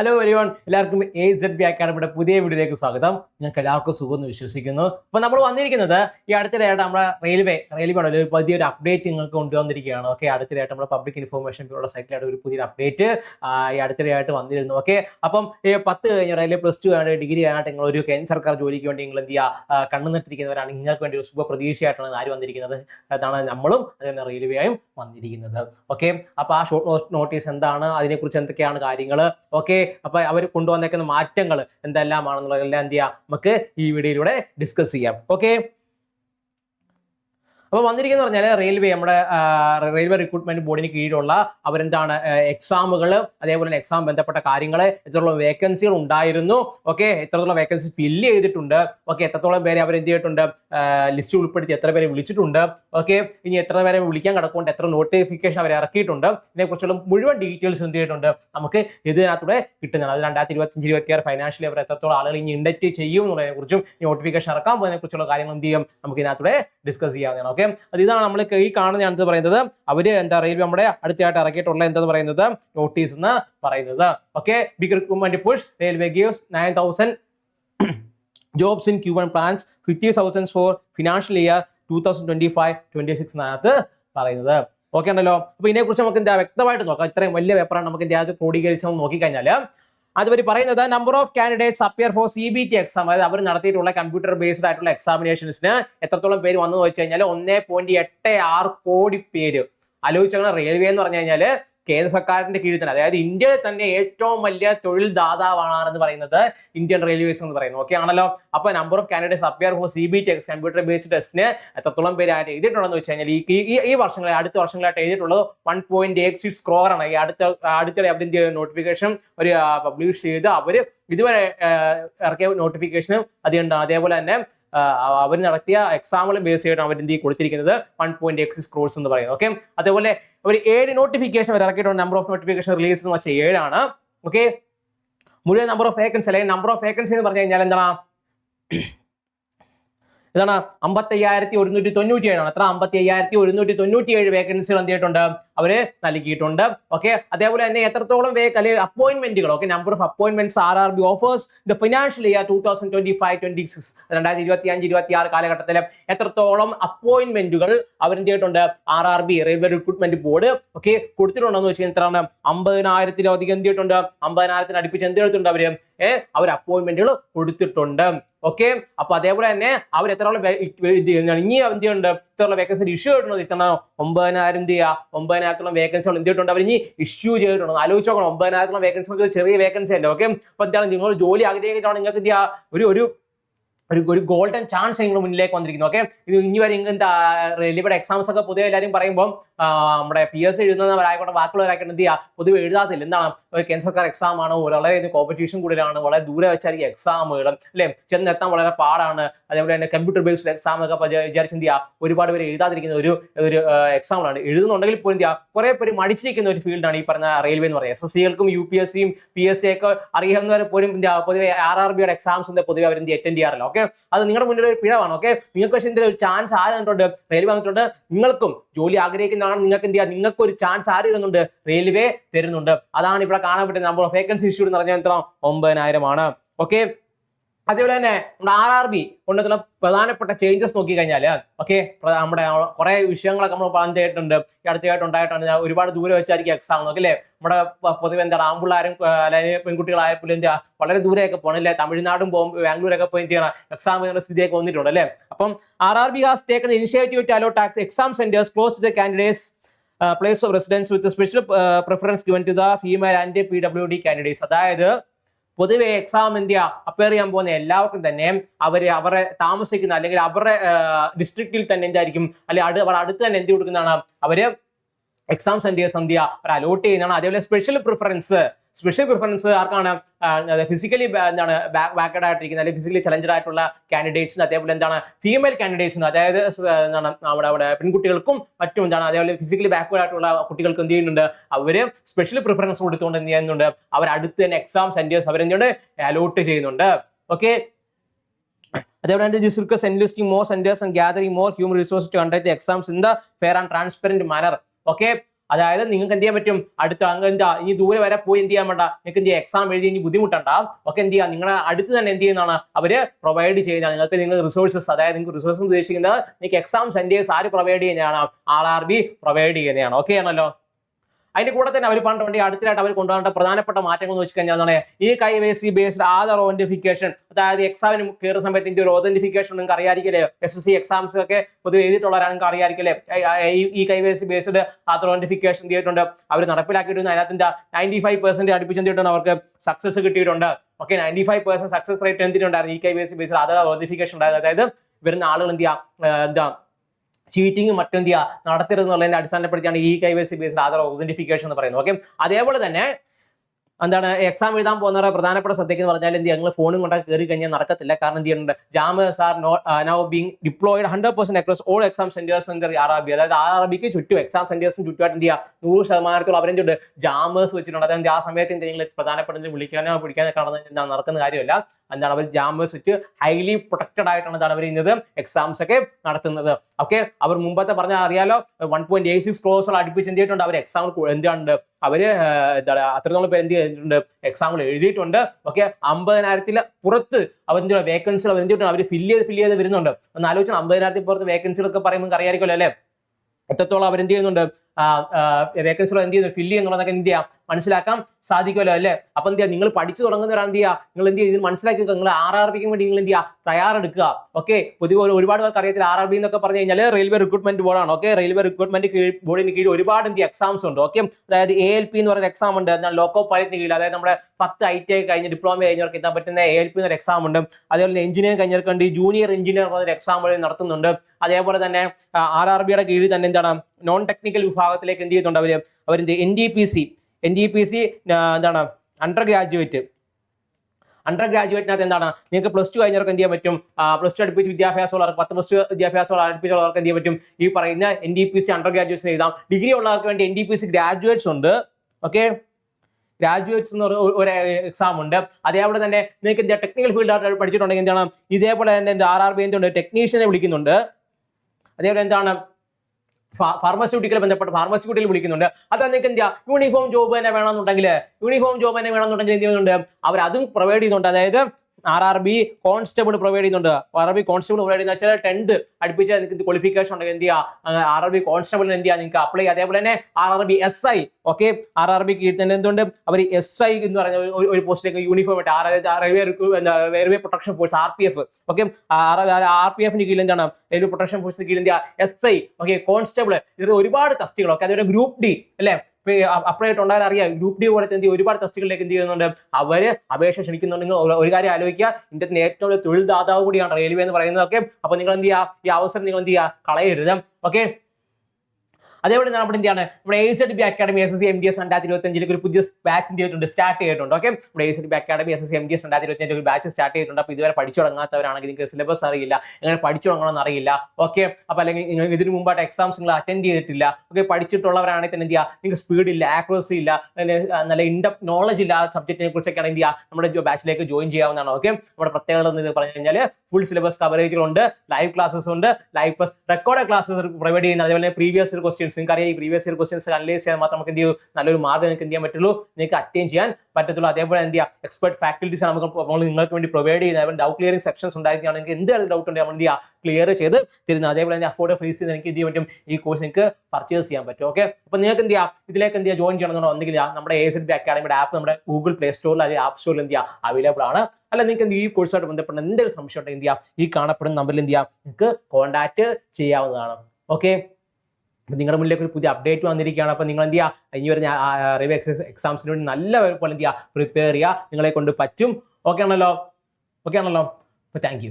Hello everyone എല്ലാവർക്കും A Z B അക്കാഡമിയുടെ പുതിയ വീഡിയോയിലേക്ക് സ്വാഗതം. ഞങ്ങൾക്ക് എല്ലാവർക്കും സുഖം എന്ന് വിശ്വസിക്കുന്നു. അപ്പോൾ നമ്മൾ വന്നിരിക്കുന്നത് ഈ അടുത്തിടെയായിട്ട് നമ്മുടെ റെയിൽവേ റെയിൽവേ ഒരു പുതിയൊരു അപ്ഡേറ്റ് നിങ്ങൾക്ക് കൊണ്ടുവന്നിരിക്കുകയാണ്. ഓക്കെ അടുത്തിടെയായിട്ട് നമ്മുടെ പബ്ലിക് ഇൻഫോർമേഷൻ ബ്യൂറോയുടെ സൈറ്റിലായിട്ട് ഒരു പുതിയൊരു അപ്ഡേറ്റ് ഈ അടുത്തിടെയായിട്ട് വന്നിരുന്നു. ഓക്കെ അപ്പം ഈ പത്ത് കഴിഞ്ഞ റെയിൽവേ പ്ലസ് ടു ആണ് ഡിഗ്രി ആയിട്ട് നിങ്ങൾ ഒരു കേന്ദ്ര സർക്കാർ ജോലിക്ക് വേണ്ടി നിങ്ങൾ എന്ത് ചെയ്യുക? കണ്ണുനട്ടിരിക്കുന്നവരാണ് നിങ്ങൾക്ക് വേണ്ടി ഒരു ശുഭ പ്രതീക്ഷയായിട്ടാണ് ആര് വന്നിരിക്കുന്നത്? അതാണ് നമ്മളും അതുപോലെ റെയിൽവേയും വന്നിരിക്കുന്നത്. ഓക്കെ അപ്പോൾ ആ ഷോർട്ട് നോട്ടീസ് എന്താണ്? അതിനെക്കുറിച്ച് എന്തൊക്കെയാണ് കാര്യങ്ങൾ ഓക്കെ അപ്പൊ അവർ കൊണ്ടുവന്നേക്കുന്ന മാറ്റങ്ങൾ എന്തെല്ലാമാണെന്നുള്ളതെല്ലാം എന്ത് ചെയ്യാം? നമുക്ക് ഈ വീഡിയോയിലൂടെ ഡിസ്കസ് ചെയ്യാം. ഓക്കെ അപ്പോൾ വന്നിരിക്കുന്നത് പറഞ്ഞാൽ റെയിൽവേ നമ്മുടെ റെയിൽവേ റിക്രൂട്ട്മെന്റ് ബോർഡിന് കീഴിലുള്ള അവരെന്താണ് എക്സാമുകൾ അതേപോലെ എക്സാം ബന്ധപ്പെട്ട കാര്യങ്ങൾ എത്രത്തോളം വേക്കൻസികൾ ഉണ്ടായിരുന്നു. ഓക്കെ എത്രത്തോളം വേക്കൻസി ഫില്ല് ചെയ്തിട്ടുണ്ട്. ഓക്കെ എത്രത്തോളം പേരെ അവർ എന്ത് ചെയ്തിട്ടുണ്ട് ലിസ്റ്റ് ഉൾപ്പെടുത്തി എത്ര പേരെ വിളിച്ചിട്ടുണ്ട്. ഓക്കെ ഇനി എത്ര പേരെ വിളിക്കാൻ കിടക്കുന്നുണ്ട്? എത്ര നോട്ടിഫിക്കേഷൻ അവർ ഇറക്കിയിട്ടുണ്ട്? ഇതിനെക്കുറിച്ചുള്ള മുഴുവൻ ഡീറ്റെയിൽസ് എന്ത് ചെയ്തിട്ടുണ്ട്? നമുക്ക് ഇതിനകത്തൂടെ കിട്ടുന്നതാണ്. അത് രണ്ടായിരത്തി ഇരുപത്തഞ്ച് ഇരുപത്തി ആറ് ഫൈനാൻഷ്യലി അവർ എത്രത്തോളം ആളുകൾ ഇനി ഇൻഡക്റ്റ് ചെയ്യും എന്നുള്ളതിനെ കുറിച്ചും നോട്ടിഫിക്കേഷൻ ഇറക്കാൻ പോകുന്നതിനെ കുറിച്ചുള്ള കാര്യങ്ങൾ എന്ത് ചെയ്യും? നമുക്ക് ഇതിനകത്തൂടെ ഡിസ്കസ് ചെയ്യാവുന്നതാണ്. ഓക്കെ അത് ഇതാണ് നമ്മൾ ഈ കാണുന്ന എന്ത് പറയുന്നത്. അവർ എന്താ റെയിൽവേ നമ്മുടെ അടുത്തായിട്ട് ഇറക്കിയിട്ടുള്ള എന്തെന്ന് പറയുന്നത്? നോട്ടീസ് എന്ന് പറയുന്നത്. Okay? Big recruitment push railway gives nine thousand jobs in Q one plans fifty thousand for financial year two thousand twenty five twenty six അതിനകത്ത് പറയുന്നത്. ഓക്കെ ഉണ്ടല്ലോ? അപ്പൊ ഇതിനെക്കുറിച്ച് നമുക്ക് എന്താ വ്യക്തമായിട്ട് നോക്കാം. ഇത്രയും വലിയ പേപ്പറാണ് നമുക്ക് ഇന്ത്യ ക്രോഡീകരിച്ച് നോക്കിക്കഴിഞ്ഞാൽ അതുവരെ പറയുന്നത് number of candidates appear for C B T exam അതായത് അവർ നടത്തിയിട്ടുള്ള കമ്പ്യൂട്ടർ ബേസ്ഡ് ആയിട്ടുള്ള എക്സാമിനേഷൻസിന് എത്രത്തോളം പേര് വന്നു വെച്ച് കഴിഞ്ഞാൽ ഒന്നേ പോയിന്റ് എട്ട് ആറ് കോടി പേര്. ആലോചിച്ചാൽ റെയിൽവേ എന്ന് പറഞ്ഞു കഴിഞ്ഞാൽ കേന്ദ്ര സർക്കാരിന്റെ കീഴിൽ തന്നെ അതായത് ഇന്ത്യയിൽ തന്നെ ഏറ്റവും വലിയ തൊഴിൽ ദാതാവാണെന്ന് പറയുന്നത് ഇന്ത്യൻ റെയിൽവേസ് എന്ന് പറയുന്നത് ഓക്കെ ആണല്ലോ? അപ്പൊ number of candidates appear for C B T ex computer based ടെസ്റ്റിന് എത്രത്തോളം പേര് ആയിട്ട് എഴുതിയിട്ടുണ്ടെന്ന് വെച്ച് കഴിഞ്ഞാൽ ഈ ഈ- വർഷങ്ങളെ അടുത്ത വർഷങ്ങളായിട്ട് എഴുതിയിട്ടുള്ളത് വൺ പോയിന്റ് എയ്റ്റ് സിക്സ് ക്രോറാണ് ഈ അടുത്ത അടുത്തിടെ അതിന്റെ നോട്ടിഫിക്കേഷൻ ഒരു പബ്ലിഷ് ചെയ്ത് അവർ ഇതുവരെ ഇറക്കിയ നോട്ടിഫിക്കേഷനും അതുണ്ട് അതേപോലെ തന്നെ അവർ നടത്തിയ എക്സാമുകളും ബേസ് ചെയ്തിട്ടാണ് അവർ എന്ത് കൊടുത്തിരിക്കുന്നത്? വൺ പോയിന്റ് എക്സ് സ്ക്രോൾസ് എന്ന് പറയുന്നത്. ഓക്കെ അതേപോലെ അവർ ഏഴ് നോട്ടിഫിക്കേഷൻ അവർ ഇറക്കിയിട്ടുണ്ട്. നമ്പർ ഓഫ് നോട്ടിഫിക്കേഷൻ റിലീസ് എന്ന് വെച്ചാൽ ഏഴാണ്. ഓക്കെ മുഴുവൻ നമ്പർ ഓഫ് വേക്കൻസി അല്ലെങ്കിൽ നമ്പർ ഓഫ് വേക്കൻസി എന്ന് പറഞ്ഞു കഴിഞ്ഞാൽ എന്താണ്? ഇതാണ് അമ്പത്തി അയ്യായിരത്തി ഒരുന്നൂറ്റി തൊണ്ണൂറ്റി ഏഴാണ് അത്ര അമ്പത്തി അയ്യായിരത്തി ഒരുന്നൂറ്റി തൊണ്ണൂറ്റി ഏഴ് വേക്കൻസികൾ എന്ത് ചെയ്തിട്ടുണ്ട്? അവർ നൽകിയിട്ടുണ്ട്. ഓക്കെ അതേപോലെ തന്നെ എത്രത്തോളം വേഗം അല്ലെങ്കിൽ അപ്പോയിന്റ്മെന്റുകൾ okay number of appointments R R B offers the financial year two thousand twenty five twenty six രണ്ടായിരത്തി ഇരുപത്തി അഞ്ച് ഇരുപത്തി ആറ് കാലഘട്ടത്തിൽ എത്രത്തോളം അപ്പോയിന്റ്മെന്റുകൾ അവരെന്ത് ചെയ്തിട്ടുണ്ട്? R R B railway recruitment board okay കൊടുത്തിട്ടുണ്ടെന്ന് വെച്ചാൽ എത്രയാണ്? അമ്പതിനായിരത്തിലധികം എന്ത് ചെയ്തിട്ടുണ്ട്? അമ്പതിനായിരത്തിന് അടുപ്പിച്ച് എന്ത് ചെയ്തിട്ടുണ്ട് അവർ? ഏഹ്? അവർ അപ്പോയിന്റ്മെന്റുകൾ കൊടുത്തിട്ടുണ്ട്. ഓക്കെ അപ്പൊ അതേപോലെ തന്നെ അവർ എത്രയോളം ഇനി എന്ത് ചെയ്യുന്നുണ്ട് ഇത്രയുള്ള വേക്കൻസി ഇഷ്യൂ ആയിട്ടുണ്ടോ? ഇത്തവണ ഒമ്പതിനായിരം എന്ത് ചെയ്യുക ഒമ്പതിനായിരത്തോളം വേക്കൻസികൾ എന്ത് ചെയ്തിട്ടുണ്ട് അവർ ഇനി ഇഷ്യൂ ചെയ്തിട്ടുണ്ട് ആലോചിച്ച് നോക്കണം. ഒമ്പതിനായിരത്തോളം വേക്കൻസി ചെറിയ വേക്കൻസി അല്ല? ഓക്കെ അപ്പൊ എന്താണ്? നിങ്ങൾ ജോലി ആഗ്രഹിച്ചിട്ടാണ് നിങ്ങൾക്ക് എന്ത് ചെയ്യുക ഒരു ഒരു ഒരു ഒരു ഗോൾഡൻ ചാൻസ് നിങ്ങൾ മുന്നിലേക്ക് വന്നിരിക്കുന്നു ഓക്കെ ഇത് ഇനി വരെ ഇങ്ങനത്തെ റെയിൽവേയുടെ എക്സാംസ് ഒക്കെ പൊതുവെ എല്ലാവരും പറയുമ്പോൾ നമ്മുടെ പി എസ് എഴുതുന്നവരായിക്കോട്ടെ ബാക്കിയുള്ളവരായിക്കോട്ടെ എന്ത് ചെയ്യുക പൊതുവെ എഴുതാത്തില്ല. എന്താണ്? ഒരു കേന്ദ്ര സർക്കാർ എക്സാം ആണ്. വളരെ കോമ്പറ്റീഷൻ കൂടുതലാണ്. വളരെ ദൂരെ വെച്ചായിരിക്കും എക്സാമുകൾ അല്ലേ? ചെന്നെത്താൻ വളരെ പാടാണ്. അതേപോലെ തന്നെ കമ്പ്യൂട്ടർ ബേസ്ഡ് എക്സാം ഒക്കെ വിചാരിച്ച് എന്ത് ചെയ്യുക ഒരുപാട് പേര് എഴുതാതിരിക്കുന്ന ഒരു ഒരു എക്സാമാണ് എഴുതുന്നുണ്ടെങ്കിൽ പോലും എന്ത് ചെയ്യുക കുറെ പേര് മടിച്ചിരിക്കുന്ന ഒരു ഫീൽഡാണ് ഈ പറഞ്ഞ റെയിൽവേ എന്ന് പറയുന്നത്. എസ് എസ് സികൾക്കും യു പി എസ് സിയും പി എസ് സി ഒക്കെ അറിയാവുന്നവരെ പോലും പൊതുവെ ആർ ആർ ബിയുടെ എക്സാംസ് പൊതുവെ അവർ എന്ത് അറ്റൻഡ് ചെയ്യാറില്ല. ഓക്കെ അത് നിങ്ങളുടെ മുന്നിൽ ഒരു പിഴവാണ് ഓക്കെ? നിങ്ങൾക്ക് പക്ഷേ എന്തെങ്കിലും ഒരു ചാൻസ് ആര് തന്നിട്ടുണ്ട്? റെയിൽവേ വന്നിട്ടുണ്ട്. നിങ്ങൾക്കും ജോലി ആഗ്രഹിക്കുന്നതാണ് നിങ്ങൾക്ക് എന്ത് ചെയ്യുക നിങ്ങൾക്ക് ഒരു ചാൻസ് ആര് റെയിൽവേ തരുന്നുണ്ട്. അതാണ് ഇവിടെ കാണാൻ പറ്റുന്ന നമ്പർ ഓഫ് വേക്കൻസി ഇഷ്യൂ എന്ന് പറഞ്ഞാൽ എത്ര ഒമ്പതിനായിരം ആണ് ഓക്കെ? അതേപോലെ തന്നെ നമ്മുടെ ആർ ആർ ബി കൊണ്ടുവന്ന പ്രധാനപ്പെട്ട ചേഞ്ചസ് നോക്കി കഴിഞ്ഞാൽ ഓക്കെ നമ്മുടെ കുറെ വിഷയങ്ങളൊക്കെ നമ്മൾ പറഞ്ഞിട്ടുണ്ട് ഈ അടുത്തായിട്ട് ഉണ്ടായിട്ടുണ്ട്. ഞാൻ ഒരുപാട് ദൂരെ വെച്ചായിരിക്കും എക്സാം നോക്കി അല്ലേ? നമ്മുടെ പൊതുവെ എന്താണ് ആമ്പിള്ളാരും അല്ലെങ്കിൽ പെൺകുട്ടികളായപ്പോഴും എന്താ വളരെ ദൂരെയൊക്കെ പോകണില്ലേ തമിഴ്നാടും പോകും ബാംഗ്ലൂരൊക്കെ പോയി ചെയ്യണം? എക്സാം ചെയ്യുന്ന സ്ഥിതിയൊക്കെ വന്നിട്ടുണ്ട് അല്ലേ? അപ്പം R R B has taken initiative to allot exam centres close to the candidates place of residence with special preference given to the female and P W D candidates അതായത് പൊതുവെ എക്സാം എന്ത് അപ്പയർ ചെയ്യാൻ പോകുന്ന എല്ലാവർക്കും തന്നെ അവർ അവരെ താമസിക്കുന്ന അല്ലെങ്കിൽ അവരുടെ ഡിസ്ട്രിക്റ്റിൽ തന്നെ എന്തായിരിക്കും? അല്ലെങ്കിൽ അടു അവർ അടുത്ത് തന്നെ എന്ത് കൊടുക്കുന്നതാണ്? അവർ എക്സാം സെന്റേഴ്സ് എന്ത് ചെയ്യുക അവർ അലോട്ട് ചെയ്യുന്നതാണ്. അതേപോലെ സ്പെഷ്യൽ പ്രിഫറൻസ് സ്പെഷ്യൽ പ്രിഫറൻസ് ആർക്കാണ്? ഫിസിക്കലി എന്താണ് ബാക്കഡ് ആയിട്ടിരിക്കുന്ന അല്ലെങ്കിൽ ഫിസിക്കലി ചലഞ്ചഡ് ആയിട്ടുള്ള കാൻഡിഡേറ്റ്സിന് അതേപോലെ എന്താണ് ഫീമെയിൽ കാൻഡിഡേറ്റ്സിന് അതായത് എന്താണ് നമ്മുടെ അവിടെ പെൺകുട്ടികൾക്കും മറ്റും എന്താണ് അതേപോലെ ഫിസിക്കലി ബാക്ക്വേർഡ് ആയിട്ടുള്ള കുട്ടികൾക്ക് എന്ത് ചെയ്യുന്നുണ്ട് അവർ സ്പെഷ്യൽ പ്രിഫറൻസ് കൊടുത്തുകൊണ്ട് എന്ത് ചെയ്യുന്നുണ്ട് അവർ അടുത്ത് തന്നെ എക്സാം സെന്റേഴ്സ് അവരെന്തുകൊണ്ട് അലോട്ട് ചെയ്യുന്നുണ്ട് ഓക്കെ അതേപോലെ തന്നെ this request enlisting more centres and gathering more human resource to conduct exams in the fair fair and manner okay അതായത് നിങ്ങൾക്ക് എന്ത് ചെയ്യാൻ പറ്റും? അടുത്ത അങ്ങ് എന്താ ഇനി ദൂരെ വരെ പോയി എന്ത് ചെയ്യാൻ വേണ്ട? നിങ്ങൾക്ക് എന്ത് ചെയ്യാം എക്സാം എഴുതി ഇനി ബുദ്ധിമുട്ടണ്ട ഒക്കെ എന്ത് ചെയ്യാം നിങ്ങളെ അടുത്ത് തന്നെ എന്ത് ചെയ്യുന്നതാണ്? അവർ പ്രൊവൈഡ് ചെയ്യുന്നതാണ്. നിങ്ങൾക്ക് നിങ്ങൾ റിസോഴ്സസ് അതായത് നിങ്ങൾക്ക് റിസോഴ്സ് ഉദ്ദേശിക്കുന്നത് നിങ്ങൾക്ക് എക്സാം സെന്റേഴ്സ് ആര് പ്രൊവൈഡ് ചെയ്യുന്നതാണ്? ആർ ആർ ബി പ്രൊവൈഡ് ചെയ്യുന്നതാണ്. ഓക്കെ ആണല്ലോ? അതിന്റെ കൂടെ തന്നെ അവർ വേണ്ടി അടുത്തിലായിട്ട് അവർ കൊണ്ടുവരേണ്ട പ്രധാനപ്പെട്ട മാറ്റങ്ങൾ എന്ന് വെച്ച് കഴിഞ്ഞാൽ എന്താണ് ഈ സി ബേസ്ഡ് ആധാർ ഓതന്റിഫിക്കേഷൻ അതായത് എക്സാമിന് കയറുന്ന സമയത്ത് ഇതിന്റെ ഒരു ഓതന്റിഫിക്കേഷൻ നിങ്ങൾക്ക് അറിയാതിരിക്കില്ലേ? എസ് എസ് സി എക്സാംസ് ഒക്കെ പൊതുവെ എഴുതിയിട്ടുള്ളവരാണ് അറിയാതിരിക്കില്ലേ? ഈ- കൈ സി ബേസ്ഡ് ആധാർ ഓതന്റിഫിക്കേഷൻ ചെയ്തിട്ടുണ്ട്. അവർ നടപ്പിലാക്കിയിട്ടുണ്ട്. അതിനകത്തിന്റെ നയന്റി ഫൈവ് പെർസെന്റ് അടുപ്പിച്ച് അവർക്ക് സക്സസ് കിട്ടിയിട്ടുണ്ട്. Okay ninety five percent success rate എന്തിനുണ്ടായിരുന്നു? ഈ കൈ സി ബേസ്ഡ് ആധാർ ഓതന്റിഫിക്കേഷൻ ഉണ്ടായത്. അതായത് വരുന്ന ആളുകൾ എന്ത് ചെയ്യാം? എന്താ? ചീറ്റിംഗ് മറ്റും എന്ത് ചെയ്യുക നടത്തരുത് എന്നുള്ളതിന്റെ അടിസ്ഥാനപ്പെടുത്തിയാണ് ഈ സി ബേസ്ഡ് ആധാർ ഓതന്റിഫിക്കേഷൻ എന്ന് പറയുന്നത്. ഓക്കെ അതേപോലെ തന്നെ എന്താണ് എക്സാം എഴുതാൻ പോകുന്നവരെ പ്രധാനപ്പെട്ട ശ്രദ്ധയ്ക്ക് എന്ന് പറഞ്ഞാൽ എന്ത് ഞങ്ങൾ ഫോണും കൊണ്ടൊക്കെ കയറി കഴിഞ്ഞാൽ നടക്കത്തില്ല. കാരണം എന്ത് ചെയ്യുന്നുണ്ട്? Jammers are no now being deployed hundred percent across all exam centres in R R B അതായത് ആർ ആർ ബിക്ക് ചുറ്റും എക്സാം സെന്റേഴ്സും ചുറ്റുമായിട്ട് എന്ത് ചെയ്യുക? നൂറ് ശതമാനത്തോളം അവരെന്തുണ്ട് ജാമേഴ്സ് വെച്ചിട്ടുണ്ട്. അതായത് ആ സമയത്ത് എന്ത് നിങ്ങൾ പ്രധാനപ്പെട്ട വിളിക്കാനോ പിടിക്കാനോ കാണുന്ന എന്താ നടക്കുന്ന കാര്യമല്ല. എന്താണ് അവർ ജാമേഴ്സ് വെച്ച് ഹൈലി പ്രൊട്ടക്റ്റഡ് ആയിട്ടാണ് അവർ ചെയ്യുന്നത് എക്സാംസ് ഒക്കെ നടത്തുന്നത്. ഓക്കെ അവർ മുമ്പത്തെ പറഞ്ഞാൽ അറിയാലോ? വൺ പോയിന്റ് എയ്റ്റ് സിക്സ് ക്രോസുകൾ അടുപ്പിച്ച് എന്ത് ചെയ്തിട്ടുണ്ട്? അവർ എക്സാം എന്താണ് അവർ എന്താ അത്രത്തോളം പേര് എന്ത് ചെയ്തിട്ടുണ്ട്? എക്സാമ്പിൾ എഴുതിയിട്ടുണ്ട്. ഓക്കെ അമ്പതിനായിരത്തിൽ പുറത്ത് അവരുടെ വേക്കൻസികൾ അവർ എന്ത് അവർ ഫില്ല് ചെയ്ത് ഫില്ല് ചെയ്ത് വരുന്നുണ്ട്. ഒന്ന് ആലോചിച്ചാൽ അമ്പതിനായിരത്തിൽ പുറത്ത് വേക്കൻസികളൊക്കെ പറയുമ്പോൾ അറിയാമായിരിക്കുമല്ലോ അല്ലേ? എത്രത്തോളം അവർ എന്ത് ചെയ്യുന്നുണ്ട്? വേക്കൻസികൾ എന്ത് ചെയ്യുന്നു? ഫില്ല് ചെയ്യുന്നുള്ളതൊക്കെ എന്ത് ചെയ്യാം? മനസ്സിലാക്കാൻ സാധിക്കുമല്ലോ അല്ലേ? അപ്പൊ എന്ത് ചെയ്യാം നിങ്ങൾ പഠിച്ചു തുടങ്ങുന്നവരാണ് എന്ത് ചെയ്യുക? നിങ്ങൾ എന്ത് ചെയ്യുക? ഇത് മനസ്സിലാക്കി നിങ്ങൾ ആർ ആർ ബിക്ക് വേണ്ടി നിങ്ങൾ എന്ത് ചെയ്യുക? തയ്യാറെടുക്കുക. ഓക്കെ പൊതുവെ ഒരുപാട് പേർക്ക് അറിയത്തില്ല ആർ ആർ ബി എന്നൊക്കെ പറഞ്ഞു കഴിഞ്ഞാൽ റെയിൽവേ റിക്രൂട്ട്മെന്റ് ബോർഡാണ് ഓക്കെ റെയിൽവേ റിക്രൂട്ട്മെന്റ് ബോർഡിന് കീഴിൽ ഒരുപാട് എന്ത് എക്സാംസ് ഉണ്ട്. ഓക്കെ അതായത് എ എൽ പി എന്ന് പറയുന്ന എക്സാം ഉണ്ട്. എന്നാൽ ലോക്കോ പൈലറ്റിന് കീഴിൽ അതായത് നമ്മുടെ പത്ത് ഐ ടി ഐ കഴിഞ്ഞ് ഡിപ്ലോമ കഴിഞ്ഞവർക്ക് എത്താൻ പറ്റുന്ന എ എൽ പി എന്നൊരു എക്സാം ഉണ്ട്. അതേപോലെ തന്നെ എഞ്ചിനീയർ കഴിഞ്ഞവർക്ക് ജൂനിയർ എഞ്ചിനീയർ എക്സാം നടത്തുന്നുണ്ട്. അതേപോലെ തന്നെ ആർ ആർ ബിയുടെ കീഴിൽ തന്നെ എന്താണ്? നോൺ ടെക്നിക്കൽ വിഭാഗത്തിലേക്ക് എന്ത് ചെയ്യുന്നുണ്ട് അവർ അവരെന്ത് N D P C N D P C എന്താണ് അണ്ടർ ഗ്രാജുവേറ്റ് അണ്ടർ ഗ്രാജുവേറ്റിനകത്ത് എന്താണ്? നിങ്ങൾക്ക് പ്ലസ് ടു കഴിഞ്ഞവർക്ക് എന്ത് ചെയ്യാൻ പറ്റും? പ്ലസ് ടു അടുപ്പിച്ച് വിദ്യാഭ്യാസമുള്ളവർക്ക് പത്ത് പ്ലസ് ടു വിദ്യാഭ്യാസമുള്ള അടുപ്പിച്ചുള്ളവർക്ക് എന്ത് ചെയ്യാൻ പറ്റും? ഈ പറയുന്ന N D P C under graduation എഴുതാം. ഡിഗ്രി ഉള്ളവർക്ക് വേണ്ടി N D P C graduates ഉണ്ട്. ഓക്കെ ഗ്രാജുവേറ്റ്സ് എന്ന് പറഞ്ഞ ഒരു എക്സാം ഉണ്ട്. അതേപോലെ തന്നെ നിങ്ങൾക്ക് എന്താ ടെക്നിക്കൽ ഫീൽഡ് പഠിച്ചിട്ടുണ്ടെങ്കിൽ എന്താണ്? ഇതേപോലെ തന്നെ എന്താ ആർ ആർ ബി എന്തുണ്ട്? ടെക്നീഷ്യനെ വിളിക്കുന്നുണ്ട്. അതേപോലെ എന്താണ്? ഫാർമസ്യൂട്ടിക്കൽ ബന്ധപ്പെട്ട് ഫാർമസ്യൂട്ടിക്കൽ വിളിക്കുന്നുണ്ട്. അത് നിങ്ങൾക്ക് എന്താ യൂണിഫോം ജോബ് തന്നെ വേണമെന്നുണ്ടെങ്കിൽ യൂണിഫോം ജോബ് തന്നെ വേണമെന്നുണ്ടെങ്കിൽ എന്ത് ചെയ്യുന്നുണ്ട്? അവർ അതും പ്രൊവൈഡ് ചെയ്യുന്നുണ്ട്. അതായത് R R B constable provide ചെയ്യുന്നുണ്ട്. R R B constable provide ചെയ്യുന്ന വെച്ചാൽ ടെൻത്ത് അടുപ്പിച്ച് നിങ്ങൾക്ക് ക്വാളിഫിക്കേഷൻ ഉണ്ടെങ്കിൽ എന്ത് ചെയ്യുക ആർ ആർ ബി കോൺസ്റ്റബിളിന് എന്ത് ചെയ്യുക നിങ്ങൾക്ക് അപ്ലൈ അതേപോലെ തന്നെ R R B S I okay R R B കീഴിൽ തന്നെ എന്തുകൊണ്ട് അവർ എസ് ഐ എന്ന് പറഞ്ഞ ഒരു- പോസ്റ്റിലേക്ക് യൂണിഫോം ആയിട്ട് R railway railway protection force R P F okay R P എഫിന് കീഴിൽ എന്താണ്? റെയിൽവേ പ്രൊട്ടക്ഷൻ ഫോഴ്സിന് കീഴിൽ എന്ത് ചെയ്യുക എസ് ഐ ഓക്കെ കോൺസ്റ്റബിൾ ഇത് ഒരുപാട് തസ്തികൾ ഓക്കെ അതൊരു ഗ്രൂപ്പ് ഡി അല്ലേ? അപ്ലൈ ആയിട്ടുണ്ടായാൽ അറിയാം. ഗ്രൂപ്പ് ഡി പോലത്തെ എന്ത് ഒരുപാട് ടെസ്റ്റുകളിലേക്ക് എന്ത് ചെയ്യുന്നുണ്ട്? അവർ അപേക്ഷ ക്ഷണിക്കുന്നുണ്ടെങ്കിൽ ഒരു- കാര്യം ആലോചിക്കുക. ഇന്ത്യത്തിന് ഏറ്റവും തൊഴിൽ ദാതാവ് കൂടിയാണ് റെയിൽവേ എന്ന് പറയുന്നത് ഓക്കെ അപ്പൊ നിങ്ങൾ എന്ത് ചെയ്യുക? ഈ അവസരം നിങ്ങൾ എന്ത് ചെയ്യുക? കളയരുത്. ഓക്കെ അതേപോലെ തന്നെ നമ്മുടെ എന്താണ് നമ്മുടെ A Z B Academy S S C M D S രണ്ടായിരത്തി ഇരുപത്തി അഞ്ചിലേക്ക് ഒരു പുതിയ ബാച്ച് ചെയ്തിട്ടുണ്ട്? സ്റ്റാർട്ട് ചെയ്തിട്ടുണ്ട്. ഓക്കെ നമ്മുടെ A Z B Academy S S C M D S രണ്ടായിരത്തി ഒരു ബാച്ച് സ്റ്റാർട്ട് ചെയ്തിട്ടുണ്ട്. അപ്പോൾ ഇതുവരെ പഠിച്ചു തുടങ്ങാത്തവരാണെങ്കിൽ നിങ്ങൾക്ക് സിലബസ് അറിയില്ല. എങ്ങനെ പഠിച്ചു തുടങ്ങണമെന്ന് അറിയില്ല. ഓക്കെ അപ്പോൾ അല്ലെങ്കിൽ നിങ്ങൾ ഇതിന് മുമ്പായിട്ട് എക്സാംസ് നിങ്ങൾ അറ്റൻഡ് ചെയ്തിട്ടില്ല. ഓക്കെ പഠിച്ചിട്ടുള്ളവരാണെങ്കിൽ തന്നെ എന്താ നിങ്ങൾക്ക് സ്പീഡ് ഇല്ല ആക്യുറസി ഇല്ല നല്ല ഇൻഡപ് നോളജ് ഇല്ല സബ്ജക്റ്റിനെ കുറിച്ചൊക്കെയാണ് എന്ത് ചെയ്യുക? നമ്മുടെ ബാച്ചിലേക്ക് ജോയിൻ ചെയ്യാവുന്നതാണ്. ഓക്കെ നമ്മുടെ പ്രത്യേകത എന്ന് പറഞ്ഞു കഴിഞ്ഞാൽ ഫുൾ സിലബസ് കവറേജുകളുണ്ട് ലൈവ് ക്ലാസ്സസ് ഉണ്ട്. Live plus record classes provide ചെയ്യുന്ന അതേപോലെ പ്രീവിയസ് ക്വസ്റ്റ്യൻസ് നിങ്ങൾക്ക് അറിയാം ഈ പ്രീവിയസ് ഇയർ ക്വസ്റ്റ്യൻസ് അനലൈസ് ചെയ്യാൻ മാത്രം നമുക്ക് എന്ത് ചെയ്യും നല്ലൊരു മാർഗം നിങ്ങൾക്ക് എന്ത് ചെയ്യാൻ പറ്റുള്ളൂ? നിങ്ങൾക്ക് അറ്റൈൻ ചെയ്യാൻ പറ്റത്തുള്ളൂ. അതേപോലെ എന്ത് ചെയ്യാം? എക്സ്പെർട്ട് ഫാക്കൽറ്റീസ് നമുക്ക് നിങ്ങൾക്ക് വേണ്ടി പ്രൊവൈഡ് ചെയ്യുന്നത്. അതേപോലെ ഡൗട്ട് ക്ലിയറിംഗ് സെക്ഷൻസ് ഉണ്ടായിരിക്കുകയാണ് നിങ്ങൾക്ക് എന്ത് ഡൗട്ട് ഉണ്ടെങ്കിൽ നമ്മൾ എന്ത് ചെയ്യുക ക്ലിയർ ചെയ്ത് തരുന്നത് അതേപോലെ തന്നെ അഫോർഡ് ഫീസ് ചെയ്ത് എനിക്ക് എന്ത് ചെയ്യാൻ പറ്റും? ഈ കോഴ്സ് നിങ്ങൾക്ക് പർച്ചേസ് ചെയ്യാൻ പറ്റും. ഓക്കെ അപ്പോൾ നിങ്ങൾക്ക് എന്ത് ചെയ്യാം? ഇതിലേക്ക് എന്ത് ചെയ്യുക ജോയിൻ ചെയ്യണമെന്നുണ്ടെങ്കിൽ നമ്മുടെ എ എസ് ബി അക്കാഡമിയുടെ ആപ്പ് നമ്മുടെ ഗൂഗിൾ പ്ലേ സ്റ്റോറിൽ അല്ലെങ്കിൽ ആപ്പ് സ്റ്റോറിൽ എന്ത് ചെയ്യുക അവൈലബിൾ ആണ്. അല്ല നിങ്ങൾക്ക് എന്ത് ചെയ്യും ഈ കോഴ്സുമായിട്ട് ബന്ധപ്പെട്ട എന്തെങ്കിലും സംശയം ഉണ്ടെങ്കിൽ എന്ത് ചെയ്യാം? ഈ കാണപ്പെടുന്ന നമ്പറിൽ എന്ത് ചെയ്യാം? നിങ്ങൾക്ക് കോൺടാക്ട് ചെയ്യാവുന്നതാണ്. ഓക്കെ നിങ്ങളുടെ മുന്നിലേക്ക് ഒരു പുതിയ അപ്ഡേറ്റ് വന്നിരിക്കുകയാണ്. അപ്പോൾ നിങ്ങൾ എന്ത് ചെയ്യുക ഇനി വരുന്ന റെയിൽവേ എക്സാംസിന് വേണ്ടി നല്ല പോലെ എന്ത് ചെയ്യുക പ്രിപ്പയർ ചെയ്യുക. നിങ്ങളെ കൊണ്ട് പറ്റും. ഓക്കെ ആണല്ലോ? ഓക്കെ ആണല്ലോ? അപ്പോൾ താങ്ക്